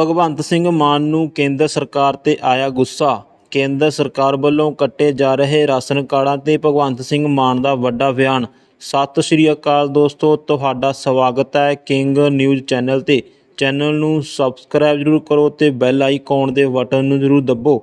ਭਗਵੰਤ ਸਿੰਘ ਮਾਨ ਨੂੰ ਕੇਂਦਰ ਸਰਕਾਰ ਤੇ ਆਇਆ ਗੁੱਸਾ। ਕੇਂਦਰ ਸਰਕਾਰ ਵੱਲੋਂ ਕੱਟੇ ਜਾ ਰਹੇ ਰਾਸ਼ਨ ਕਾਰਡਾਂ ਤੇ ਭਗਵੰਤ ਸਿੰਘ ਮਾਨ ਦਾ ਵੱਡਾ ਬਿਆਨ। ਸਤਿ ਸ਼੍ਰੀ ਅਕਾਲ ਦੋਸਤੋ, ਤੁਹਾਡਾ ਸਵਾਗਤ ਹੈ ਕਿੰਗ ਨਿਊਜ਼ ਚੈਨਲ ਤੇ। ਚੈਨਲ ਨੂੰ ਸਬਸਕ੍ਰਾਈਬ ਜ਼ਰੂਰ ਕਰੋ ਤੇ ਬੈਲ ਆਈਕਨ ਦੇ ਬਟਨ ਨੂੰ ਜ਼ਰੂਰ ਦੱਬੋ।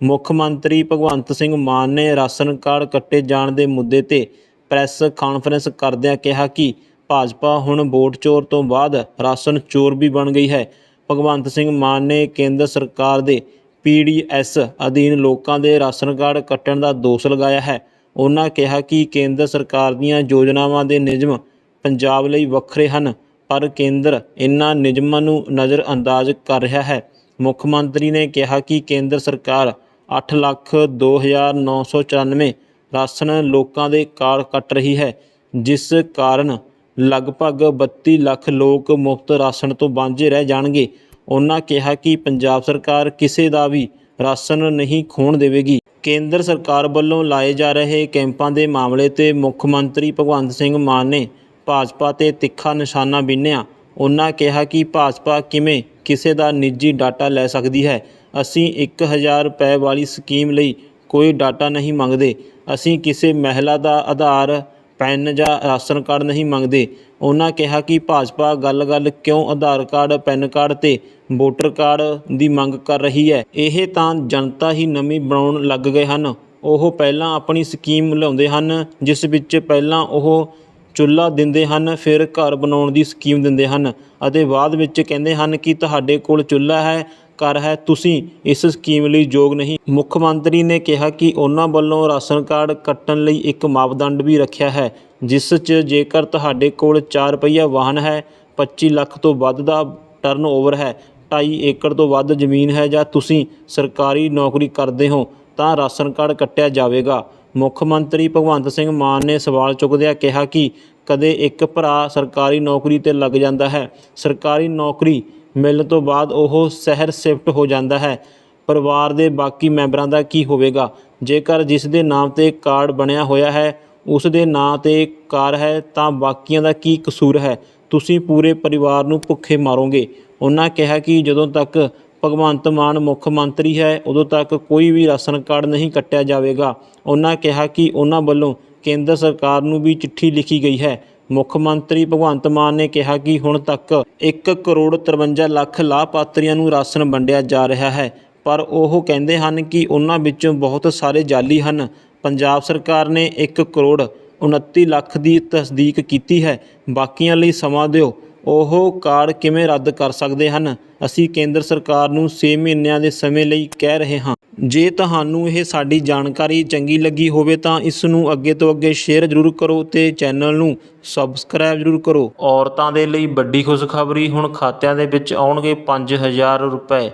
ਮੁੱਖ ਮੰਤਰੀ ਭਗਵੰਤ ਸਿੰਘ ਮਾਨ ਨੇ ਰਾਸ਼ਨ ਕਾਰਡ ਕੱਟੇ ਜਾਣ ਦੇ ਮੁੱਦੇ ਤੇ ਪ੍ਰੈਸ ਕਾਨਫਰੰਸ ਕਰਦਿਆਂ ਕਿਹਾ ਕਿ ਭਾਜਪਾ ਹੁਣ ਵੋਟ ਚੋਰ ਤੋਂ ਬਾਅਦ ਰਾਸ਼ਨ ਚੋਰ ਵੀ ਬਣ ਗਈ ਹੈ। ਭਗਵੰਤ ਸਿੰਘ ਮਾਨ ਨੇ ਕੇਂਦਰ ਸਰਕਾਰ ਦੇ ਪੀਡੀਐਸ ਅਧੀਨ ਲੋਕਾਂ ਦੇ ਰਾਸ਼ਨ ਕਾਰਡ ਕੱਟਣ ਦਾ ਦੋਸ਼ ਲਗਾਇਆ ਹੈ। ਉਹਨਾਂ ਕਿਹਾ ਕਿ ਕੇਂਦਰ ਸਰਕਾਰ ਦੀਆਂ ਯੋਜਨਾਵਾਂ ਦੇ ਨਿਯਮ ਪੰਜਾਬ ਲਈ ਵੱਖਰੇ ਹਨ, ਪਰ ਕੇਂਦਰ ਇਨ੍ਹਾਂ ਨਿਯਮਾਂ ਨੂੰ ਨਜ਼ਰਅੰਦਾਜ਼ ਕਰ ਰਿਹਾ ਹੈ। ਮੁੱਖ ਮੰਤਰੀ ਨੇ ਕਿਹਾ ਕਿ ਕੇਂਦਰ ਸਰਕਾਰ 8 ਲੱਖ 2994 ਰਾਸ਼ਨ ਲੋਕਾਂ ਦੇ ਕਾਰਡ ਕੱਟ ਰਹੀ ਹੈ, ਜਿਸ ਕਾਰਨ ਲਗਭਗ 32 ਲੱਖ ਲੋਕ ਮੁਫਤ ਰਾਸ਼ਨ ਤੋਂ ਵਾਂਝੇ ਰਹਿ ਜਾਣਗੇ। ਉਹਨਾਂ ਕਿਹਾ ਕਿ ਪੰਜਾਬ ਸਰਕਾਰ ਕਿਸੇ ਦਾ ਵੀ ਰਾਸ਼ਨ ਨਹੀਂ ਖੋਣ ਦੇਵੇਗੀ। ਕੇਂਦਰ ਸਰਕਾਰ ਵੱਲੋਂ ਲਾਏ ਜਾ ਰਹੇ ਕੈਂਪਾਂ ਦੇ ਮਾਮਲੇ ਤੇ ਮੁੱਖ ਮੰਤਰੀ ਭਗਵੰਤ ਸਿੰਘ ਮਾਨ ਨੇ ਭਾਜਪਾ ਤੇ ਤਿੱਖਾ ਨਿਸ਼ਾਨਾ ਬਿੰਨ੍ਹਿਆ ਉਹਨਾਂ ਕਿਹਾ ਕਿ ਭਾਜਪਾ ਕਿਵੇਂ ਕਿਸੇ ਦਾ ਨਿੱਜੀ ਡਾਟਾ ਲੈ ਸਕਦੀ ਹੈ। ਅਸੀਂ 1000 ਰੁਪਏ ਵਾਲੀ ਸਕੀਮ ਲਈ ਕੋਈ ਡਾਟਾ ਨਹੀਂ ਮੰਗਦੇ। ਅਸੀਂ ਕਿਸੇ ਮਹਿਲਾ ਦਾ ਆਧਾਰ ਪੈੱਨ ਜਾਂ ਰਾਸ਼ਨ ਕਾਰਡ ਨਹੀਂ ਮੰਗਦੇ। ਉਹਨਾਂ ਕਿਹਾ ਕਿ ਭਾਜਪਾ ਗੱਲ-ਗੱਲ ਕਿਉਂ ਆਧਾਰ ਕਾਰਡ, ਪੈੱਨ ਕਾਰਡ ਅਤੇ ਵੋਟਰ ਕਾਰਡ ਦੀ ਮੰਗ ਕਰ ਰਹੀ ਹੈ। ਇਹ ਤਾਂ ਜਨਤਾ ਹੀ ਨਵੀਂ ਬਣਾਉਣ ਲੱਗ ਗਏ ਹਨ। ਉਹ ਪਹਿਲਾਂ ਆਪਣੀ ਸਕੀਮ ਲਿਆਉਂਦੇ ਹਨ, ਜਿਸ ਵਿੱਚ ਪਹਿਲਾਂ ਉਹ ਚੁੱਲ੍ਹਾ ਦਿੰਦੇ ਹਨ, ਫਿਰ ਘਰ ਬਣਾਉਣ ਦੀ ਸਕੀਮ ਦਿੰਦੇ ਹਨ ਅਤੇ ਬਾਅਦ ਵਿੱਚ ਕਹਿੰਦੇ ਹਨ ਕਿ ਤੁਹਾਡੇ ਕੋਲ ਚੁੱਲ੍ਹਾ ਹੈ ਕਰ ਹੈ। ਤੁਸੀਂ ਇਸ ਸਕੀਮ ਲਈ ਯੋਗ ਨਹੀਂ। ਮੁੱਖ ਮੰਤਰੀ ਨੇ ਕਿਹਾ ਕਿ ਉਹਨਾਂ ਵੱਲੋਂ ਰਾਸ਼ਨ ਕਾਰਡ ਕੱਟਣ ਲਈ ਇੱਕ ਮਾਪਦੰਡ ਵੀ ਰੱਖਿਆ ਹੈ, ਜਿਸ 'ਚ ਜੇਕਰ ਤੁਹਾਡੇ ਕੋਲ 4 ਪਹੀਆ ਵਾਹਨ ਹੈ 25 ਲੱਖ ਤੋਂ ਵੱਧ ਦਾ ਟਰਨਓਵਰ ਹੈ 2.5 ਏਕੜ ਤੋਂ ਵੱਧ ਜ਼ਮੀਨ ਹੈ ਜਾਂ ਤੁਸੀਂ ਸਰਕਾਰੀ ਨੌਕਰੀ ਕਰਦੇ ਹੋ, ਤਾਂ ਰਾਸ਼ਨ ਕਾਰਡ ਕੱਟਿਆ ਜਾਵੇਗਾ। ਮੁੱਖ ਮੰਤਰੀ ਭਗਵੰਤ ਸਿੰਘ ਮਾਨ ਨੇ ਸਵਾਲ ਚੁੱਕਦਿਆਂ ਕਿਹਾ ਕਿ ਕਦੇ ਇੱਕ ਭਰਾ ਸਰਕਾਰੀ ਨੌਕਰੀ ਤੇ ਲੱਗ ਜਾਂਦਾ ਹੈ। ਸਰਕਾਰੀ ਨੌਕਰੀ ਮਿਲਣ ਤੋਂ ਬਾਅਦ ਉਹ ਸ਼ਹਿਰ ਸ਼ਿਫਟ ਹੋ ਜਾਂਦਾ ਹੈ। ਪਰਿਵਾਰ ਦੇ ਬਾਕੀ ਮੈਂਬਰਾਂ ਦਾ ਕੀ ਹੋਵੇਗਾ? ਜੇਕਰ ਜਿਸ ਦੇ ਨਾਮ ਤੇ ਕਾਰਡ ਬਣਿਆ ਹੋਇਆ ਹੈ, ਉਸ ਦੇ ਨਾਂ ਤੇ ਕਾਰ ਹੈ, ਤਾਂ ਬਾਕੀਆਂ ਦਾ ਕੀ ਕਸੂਰ ਹੈ? ਤੁਸੀਂ ਪੂਰੇ ਪਰਿਵਾਰ ਨੂੰ ਭੁੱਖੇ ਮਾਰੋਗੇ। ਉਹਨਾਂ ਕਿਹਾ ਕਿ ਜਦੋਂ ਤੱਕ ਭਗਵੰਤ ਮਾਨ ਮੁੱਖ ਮੰਤਰੀ ਹੈ, ਉਦੋਂ ਤੱਕ ਕੋਈ ਵੀ ਰਾਸ਼ਨ ਕਾਰਡ ਨਹੀਂ ਕੱਟਿਆ ਜਾਵੇਗਾ। ਉਹਨਾਂ ਕਿਹਾ ਕਿ ਉਹਨਾਂ ਵੱਲੋਂ ਕੇਂਦਰ ਸਰਕਾਰ ਨੂੰ ਵੀ ਚਿੱਠੀ ਲਿਖੀ ਗਈ ਹੈ। ਮੁੱਖ ਮੰਤਰੀ ਭਗਵੰਤ ਮਾਨ ਨੇ ਕਿਹਾ ਕਿ ਹੁਣ ਤੱਕ 1 ਕਰੋੜ 53 ਲੱਖ ਲਾਭਪਾਤਰੀਆਂ ਨੂੰ ਰਾਸ਼ਨ ਵੰਡਿਆ ਜਾ ਰਿਹਾ ਹੈ, ਪਰ ਉਹ ਕਹਿੰਦੇ ਹਨ ਕਿ ਉਹਨਾਂ ਵਿੱਚੋਂ ਬਹੁਤ ਸਾਰੇ ਜਾਲੀ ਹਨ। ਪੰਜਾਬ ਸਰਕਾਰ ਨੇ 1 ਕਰੋੜ 29 ਲੱਖ ਦੀ ਤਸਦੀਕ ਕੀਤੀ ਹੈ। ਬਾਕੀਆਂ ਲਈ ਸਮਾਂ ਦਿਓ। ਉਹ ਕਾਰਡ ਕਿਵੇਂ ਰੱਦ ਕਰ ਸਕਦੇ ਹਨ? ਅਸੀਂ ਕੇਂਦਰ ਸਰਕਾਰ ਨੂੰ 6 ਮਹੀਨਿਆਂ ਦੇ ਸਮੇਂ ਲਈ ਕਹਿ ਰਹੇ ਹਾਂ। ਜੇ ਤੁਹਾਨੂੰ ਇਹ ਸਾਡੀ ਜਾਣਕਾਰੀ ਚੰਗੀ ਲੱਗੀ ਹੋਵੇ ਤਾਂ ਇਸ ਨੂੰ ਅੱਗੇ ਤੋਂ ਅੱਗੇ ਸ਼ੇਅਰ ਜ਼ਰੂਰ ਕਰੋ ਤੇ ਚੈਨਲ ਨੂੰ ਸਬਸਕ੍ਰਾਈਬ ਜ਼ਰੂਰ ਕਰੋ। ਔਰਤਾਂ ਦੇ ਲਈ ਵੱਡੀ ਖੁਸ਼ਖਬਰੀ ਹੁਣ ਖਾਤਿਆਂ ਦੇ ਵਿੱਚ ਆਉਣਗੇ 5000 ਰੁਪਏ।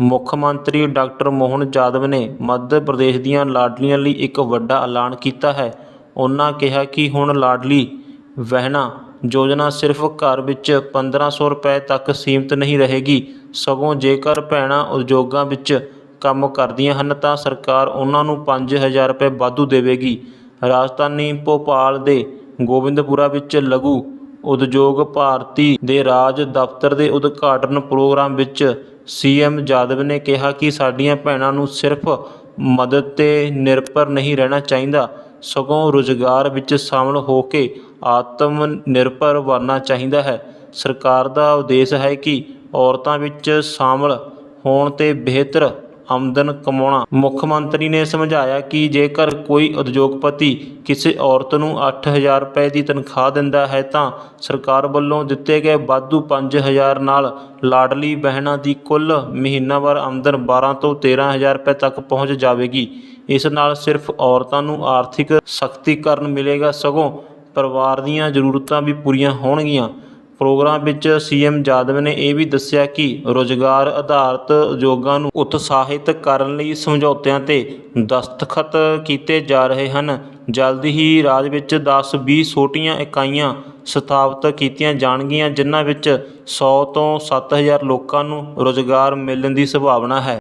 ਮੁੱਖ ਮੰਤਰੀ ਡਾਕਟਰ ਮੋਹਨ ਯਾਦਵ ਨੇ ਮੱਧ ਪ੍ਰਦੇਸ਼ ਦੀਆਂ ਲਾਡਲੀਆਂ ਲਈ ਇੱਕ ਵੱਡਾ ਐਲਾਨ ਕੀਤਾ ਹੈ। ਉਹਨਾਂ ਕਿਹਾ ਕਿ ਹੁਣ ਲਾਡਲੀ ਵਹਿਣਾ ਯੋਜਨਾ ਸਿਰਫ ਘਰ ਵਿੱਚ 1500 ਰੁਪਏ ਤੱਕ ਸੀਮਿਤ ਨਹੀਂ ਰਹੇਗੀ। ਸਗੋਂ ਜੇਕਰ ਭੈਣਾਂ ਉਦਯੋਗਾਂ ਵਿੱਚ ਕੰਮ ਕਰਦੀਆਂ ਹਨ ਤਾਂ ਸਰਕਾਰ ਉਹਨਾਂ ਨੂੰ ਪੰਜ ਹਜ਼ਾਰ ਰੁਪਏ ਵਾਧੂ ਦੇਵੇਗੀ। ਰਾਜਧਾਨੀ ਭੋਪਾਲ ਦੇ ਗੋਬਿੰਦਪੁਰਾ ਵਿੱਚ ਲਘੂ ਉਦਯੋਗ ਭਾਰਤੀ ਦੇ ਰਾਜ ਦਫ਼ਤਰ ਦੇ ਉਦਘਾਟਨ ਪ੍ਰੋਗਰਾਮ ਵਿੱਚ ਸੀਐਮ ਜਾਦਵ ਨੇ ਕਿਹਾ ਕਿ ਸਾਡੀਆਂ ਭੈਣਾਂ ਨੂੰ ਸਿਰਫ ਮਦਦ ਤੇ ਨਿਰਭਰ ਨਹੀਂ ਰਹਿਣਾ ਚਾਹੀਦਾ। ਸਗੋਂ ਰੁਜ਼ਗਾਰ ਵਿੱਚ ਸ਼ਾਮਲ ਹੋ ਕੇ ਆਤਮ ਨਿਰਭਰ ਬਣਨਾ ਚਾਹੀਦਾ ਹੈ। ਸਰਕਾਰ ਦਾ ਉਦੇਸ਼ ਹੈ ਕਿ ਔਰਤਾਂ ਵਿੱਚ ਸ਼ਾਮਲ ਹੋਣ ਤੇ ਬਿਹਤਰ ਆਮਦਨ ਕਮਾਉਣਾ। ਮੁੱਖ ਮੰਤਰੀ ਨੇ ਸਮਝਾਇਆ ਕਿ ਜੇਕਰ ਕੋਈ ਉਦਯੋਗਪਤੀ ਕਿਸੇ ਔਰਤ ਨੂੰ 8000 ਰੁਪਏ ਦੀ ਤਨਖਾਹ ਦਿੰਦਾ ਹੈ, ਤਾਂ ਸਰਕਾਰ ਵੱਲੋਂ ਦਿੱਤੇ ਗਏ ਵਾਧੂ 5000 ਨਾਲ ਲਾਡਲੀ ਬਹਿਣਾ ਦੀ ਕੁੱਲ ਮਹੀਨਾਵਾਰ ਆਮਦਨ 12 ਤੋਂ 13000 ਰੁਪਏ ਤੱਕ ਪਹੁੰਚ ਜਾਵੇਗੀ। ਇਸ ਨਾਲ ਸਿਰਫ ਔਰਤਾਂ ਨੂੰ ਆਰਥਿਕ ਸਖਤੀਕਰਨ ਮਿਲੇਗਾ ਸਗੋਂ ਪਰਿਵਾਰ ਦੀਆਂ ਜ਼ਰੂਰਤਾਂ ਵੀ ਪੂਰੀਆਂ ਹੋਣਗੀਆਂ। ਪ੍ਰੋਗਰਾਮ ਵਿੱਚ ਸੀਐਮ ਜਾਦਵ ਨੇ ਇਹ ਵੀ ਦੱਸਿਆ ਕਿ ਰੋਜ਼ਗਾਰ ਆਧਾਰਿਤ ਉਦਯੋਗਾਂ ਨੂੰ ਉਤਸ਼ਾਹਿਤ ਕਰਨ ਲਈ ਸਮਝੌਤਿਆਂ ਤੇ ਦਸਤਖਤ ਕੀਤੇ ਜਾ ਰਹੇ ਹਨ। ਜਲਦ ਹੀ ਰਾਜ ਵਿੱਚ 10-20 ਛੋਟੀਆਂ ਇਕਾਈਆਂ ਸਥਾਪਿਤ ਕੀਤੀਆਂ ਜਾਣਗੀਆਂ, ਜਿਨ੍ਹਾਂ ਵਿੱਚ 100 ਤੋਂ 7000 ਲੋਕਾਂ ਨੂੰ ਰੋਜ਼ਗਾਰ ਮਿਲਣ ਦੀ ਸੰਭਾਵਨਾ ਹੈ।